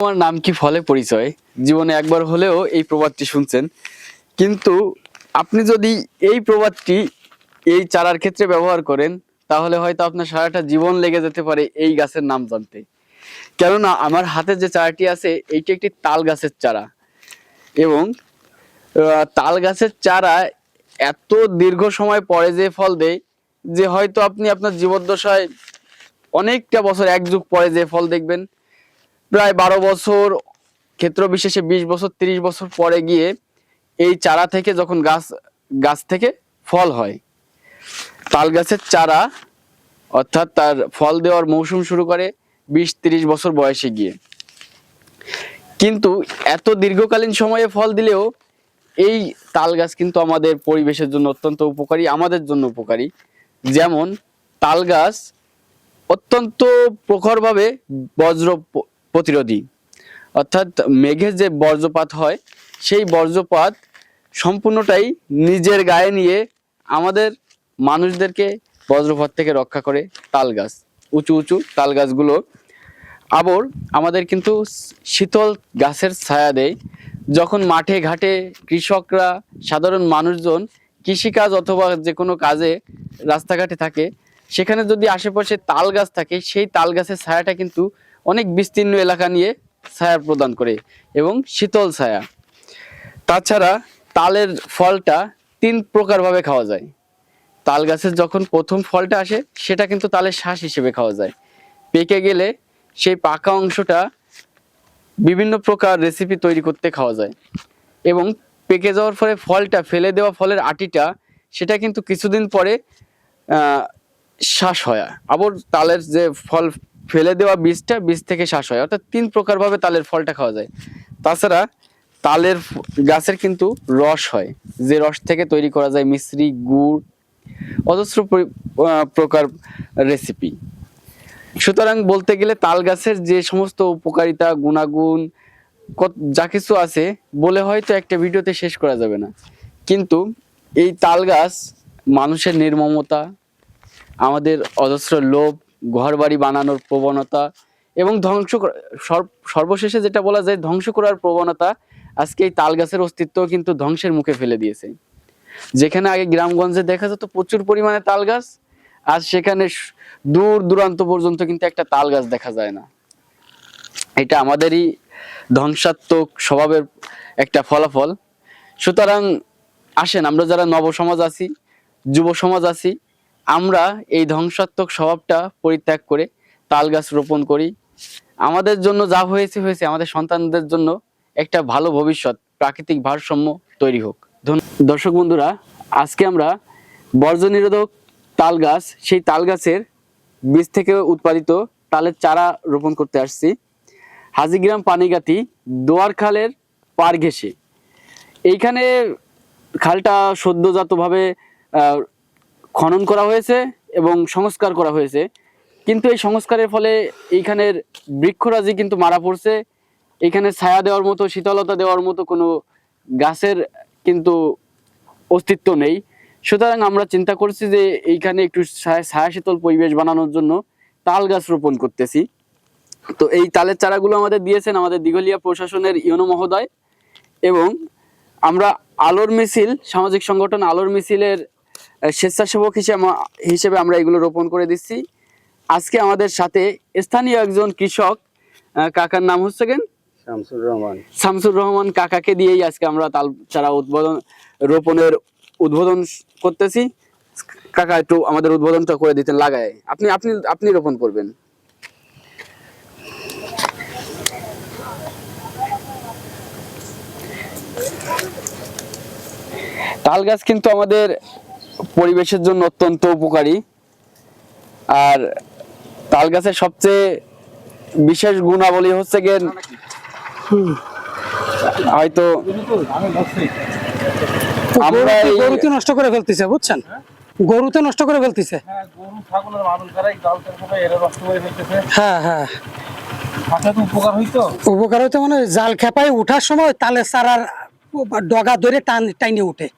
আমার নাম কি ফলে পরিচয়? জীবনে একবার হলেও এই প্রবাদটি শুনছেন। কিন্তু আপনি যদি এই প্রবাদটি এই চারার ক্ষেত্রে ব্যবহার করেন, তাহলে হয়তো আপনার সারাটা জীবন লেগে যেতে পারে এই গাছের নাম জানতে। কেননা আমার হাতে যে চারাটি আছে, এইটি একটি তাল গাছের চারা। এবং তাল গাছের চারা এত দীর্ঘ সময় পরে যে ফল দেয়, যে হয়তো আপনি আপনার জীবদ্দশায় অনেকটা বছর, এক যুগ পরে যে ফল দেখবেন প্রায় বারো বছর ক্ষেত্র বিশেষে বিশ বছর, তিরিশ বছর পরে গিয়ে এই চারা থেকে যখন গাছ গাছ থেকে ফল হয়, তাল গাছের চারা অর্থাৎ তার ফল দেওয়ার মৌসুম শুরু করে বিশ, তিরিশ বছর বয়সে গিয়ে। কিন্তু এত দীর্ঘকালীন সময়ে ফল দিলেও এই তাল গাছ কিন্তু আমাদের পরিবেশের জন্য অত্যন্ত উপকারী, আমাদের জন্য উপকারী। যেমন তাল গাছ অত্যন্ত প্রখরভাবে বজ্র প্রতিরোধী। অর্থাৎ মেঘের যে বজ্রপাত হয়, সেই বজ্রপাত সম্পূর্ণটাই নিজের গায়ে নিয়ে আমাদের মানুষদেরকে বজ্রপাত থেকে রক্ষা করে তাল গাছ, উঁচু উঁচু তাল গাছগুলো। আবার আমাদের কিন্তু শীতল গাছের ছায়া দেয়। যখন মাঠে ঘাটে কৃষকরা, সাধারণ মানুষজন, কৃষিকাজ অথবা যে কোনো কাজে রাস্তাঘাটে থাকে, সেখানে যদি আশেপাশে তাল গাছ থাকে, সেই তাল গাছের ছায়াটা কিন্তু অনেক বিস্তীর্ণ এলাকা নিয়ে ছায়া প্রদান করে এবং শীতল ছায়া। তাছাড়া তালের ফলটা তিন প্রকারভাবে খাওয়া যায়। তাল গাছের যখন প্রথম ফলটা আসে, সেটা কিন্তু তালের শ্বাস হিসেবে খাওয়া যায়। পেকে গেলে সেই পাকা অংশটা বিভিন্ন প্রকার রেসিপি তৈরি করতে খাওয়া যায়। এবং পেকে যাওয়ার পরে ফলটা, ফেলে দেওয়া ফলের আটিটা, সেটা কিন্তু কিছুদিন পরে শ্বাস হয়। আবার তালের যে ফল ফেলে দেওয়া বীজটা বীজ থেকে শ্বাস হয়। অর্থাৎ তিন প্রকারভাবে তালের ফলটা খাওয়া যায়। তাছাড়া তালের গাছের কিন্তু রস হয়। যে রস থেকে তৈরি করা যায় মিশ্রি, গুড়, অজস্র পরি- প্রকার রেসিপি সুতরাং বলতে গেলে তাল গাছের যে সমস্ত উপকারিতা, গুণাগুণ যা কিছু আছে, বলে হয়তো একটা ভিডিওতে শেষ করা যাবে না। কিন্তু এই তাল গাছ মানুষের নির্মমতা, আমাদের অজস্র লোভ ঘর বাড়ি বানানোর প্রবণতা এবং ধ্বংস সর্বশেষে যেটা বলা যায় ধ্বংস করার প্রবণতা, আজকে এই তাল গাছের অস্তিত্ব কিন্তু ধ্বংসের মুখে ফেলে দিয়েছে। যেখানে আগে গ্রামগঞ্জে দেখা যেত প্রচুর পরিমাণে তাল গাছ আজ সেখানে দূর দূরান্ত পর্যন্ত কিন্তু একটা তাল গাছ দেখা যায় না। এটা আমাদেরই ধ্বংসাত্মক স্বভাবের একটা ফলাফল। সুতরাং আসেন, আমরা যারা নব সমাজ আছি যুব সমাজ আছি আমরা এই ধ্বংসাত্মক স্বভাবটা পরিত্যাগ করে তাল গাছ রোপণ করি। আমাদের জন্য যা হয়েছে হয়েছে। আমাদের সন্তানদের জন্য একটা ভালো ভবিষ্যৎ, প্রাকৃতিক ভারসাম্য তৈরি হোক। দর্শক বন্ধুরা, আজকে আমরা বর্জ্য নিরোধক তাল গাছ, সেই তাল গাছের বীজ থেকে উৎপাদিত তালের চারা রোপণ করতে আসছি। হাজিগ্রাম পানিগাতি দোয়ার খালের পার ঘেসে এইখানে খালটা সদ্যজাতভাবে খনন করা হয়েছে এবং সংস্কার করা হয়েছে। কিন্তু এই সংস্কারের ফলে এইখানের বৃক্ষরাজি কিন্তু মারা পড়ছে। এখানে ছায়া দেওয়ার মতো, শীতলতা দেওয়ার মতো কোনো গাছের কিন্তু অস্তিত্ব নেই। সুতরাং আমরা চিন্তা করছি যে এইখানে একটু ছায়া শীতল পরিবেশ বানানোর জন্য তাল গাছ রোপণ করতেছি। তো এই তালের চারাগুলো আমাদের দিয়েছেন আমাদের দিঘলিয়া প্রশাসনের ইউনো মহোদয় এবং আমরা আলোর মিছিল, সামাজিক সংগঠন আলোর মিছিলের স্বেচ্ছাসেবক হিসেবে হিসেবে আমরা এগুলো রোপণ করে দিচ্ছি। আজকে আমাদের সাথে স্থানীয় একজন কৃষক কাকার নাম হচ্ছে কেন? শামসুর রহমান। শামসুর রহমান কাকাকে দিয়েই আজকে আমরা তাল চারা উদ্বোধন রোপণের উদ্বোধন করতেছি। কাকা একটু আমাদের উদ্বোধনটা করে দিতেন লাগায়। আপনি আপনি আপনি রোপণ করবেন। তাল গাছ কিন্তু আমাদের পরিবেশের জন্য অত্যন্ত উপকারী। আর তাল গাছের সবচেয়ে বিশেষ গুণাবলী হচ্ছে গিয়ে হয়তো গরুতে- নষ্ট করে ফেলতেছে বুঝছেন? গরুতে নষ্ট করে ফেলতেছে। হ্যাঁ নষ্ট করে ফেলতেছে। হ্যাঁ হ্যাঁ। উপকার হইতো? উপকার হইতে মানে জাল খেপায় উঠার সময় তালে চারার ডগা ধরে টান টাইনে উঠে।